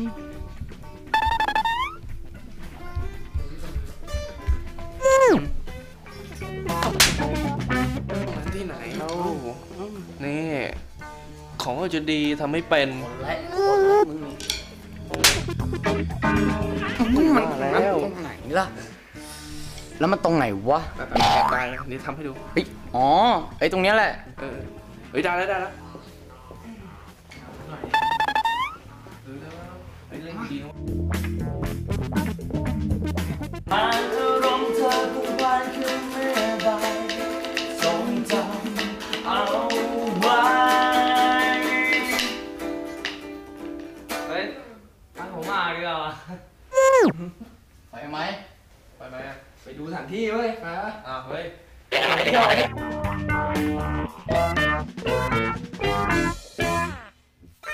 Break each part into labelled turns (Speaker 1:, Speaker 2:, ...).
Speaker 1: ท
Speaker 2: ี่ไหนเล่านี่ ของก็จะดีทำให้เป็น
Speaker 1: และคละมึนมัน
Speaker 2: ตรงน
Speaker 1: ตรงไหนล่ะ แล้วมันตรงไหนวะ
Speaker 2: ไปนี่ทำให้ดู
Speaker 1: เฮ้ยอ๋อไอ้ตรงนี้แหละ
Speaker 2: เฮ้ยได้แล้วได้แล้ว เฮ้ยเล่นดีนะ
Speaker 3: อารมณ์เธอคงพลายขึ้นเมื่อใดทรงจำเอาไว้
Speaker 4: เฮ้ยตั้งผมมาดีกว่า
Speaker 1: ไปไหม
Speaker 2: ไปไหมอะ
Speaker 4: ไปดูสถานที่เว้ย
Speaker 2: อ้าวเฮ้ย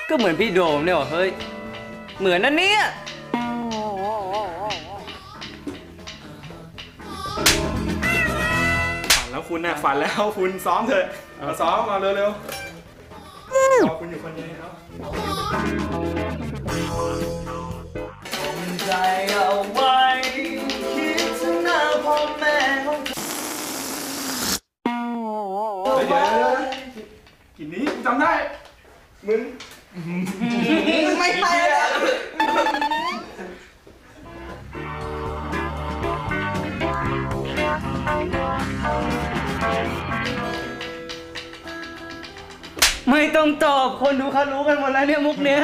Speaker 4: ก็เหมือนพี่โดมเนี่ยว่ะเฮ้ย เหมือนนั่นเนี่ย
Speaker 5: ฝันแล้วคุณน่ะฝันแล้วคุณซ้อมเถอะมาซ้อมมาเร็วๆรอคุณอยู่คนเดียว
Speaker 3: ใจเอาไว้คิดถึงหน้าพ่อแม่ของเธอ
Speaker 5: เฮ้ยเดี๋ยวเดี๋ยวกลินนี้กูจำได้มึง
Speaker 3: ไม่ไป
Speaker 4: ไม่ต้องตอบคนดูเขารู้กันหมดแล้วเนี่ยมุกเนี้ย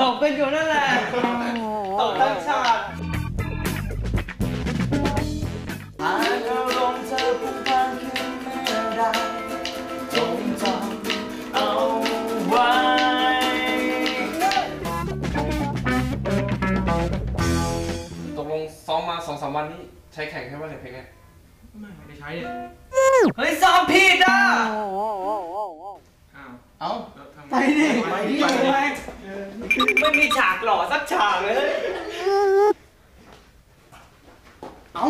Speaker 4: ตอบกันอยู่นั่นแหละตอบทั้งชาติ
Speaker 3: อารมณ์เธอพุ่งพล่านขึ้นเมื่อใดจงจำเอาไว้
Speaker 2: ตกลงซ้อมมาสองสามวันนี้ใช้แข่งใช่ไหมเนี่ยเพลงเนี้ย
Speaker 5: ไม่ได้ใช้เนี่ย
Speaker 4: เฮ้ยซ้อมผิดอะ
Speaker 5: อ้าว
Speaker 1: เอ้า
Speaker 5: แล้วทำ
Speaker 4: ไปดิ
Speaker 5: ไปดิ
Speaker 4: ไป
Speaker 5: ไป
Speaker 4: ดิ
Speaker 5: ดิ
Speaker 4: ไม่มีฉากหล่อสักฉากเลย
Speaker 1: เอ้า